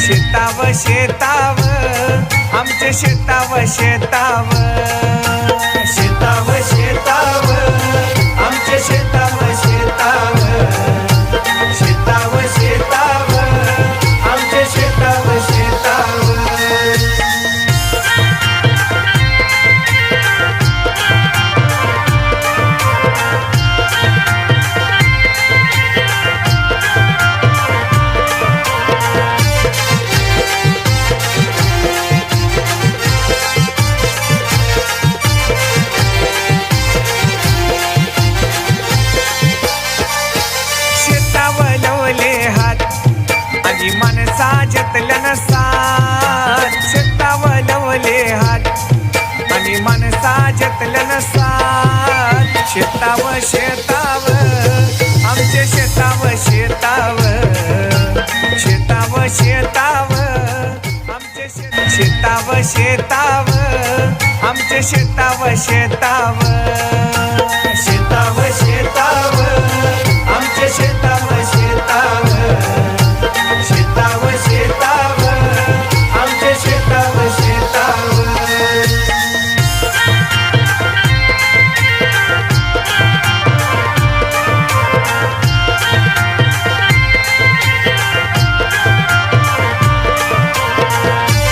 शेताव शेताव आमचे शेताव शेताव. वाटलं जतलं नसात शेतावर लवले हात. आणि मनसा जतलं नसात शेताव शेताव आमचे शेताव शेताव शेताव शेताव आमचे शे- शेताव शेताव आमचे शेताव शेताव शेताव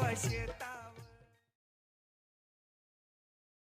Vai ser tá...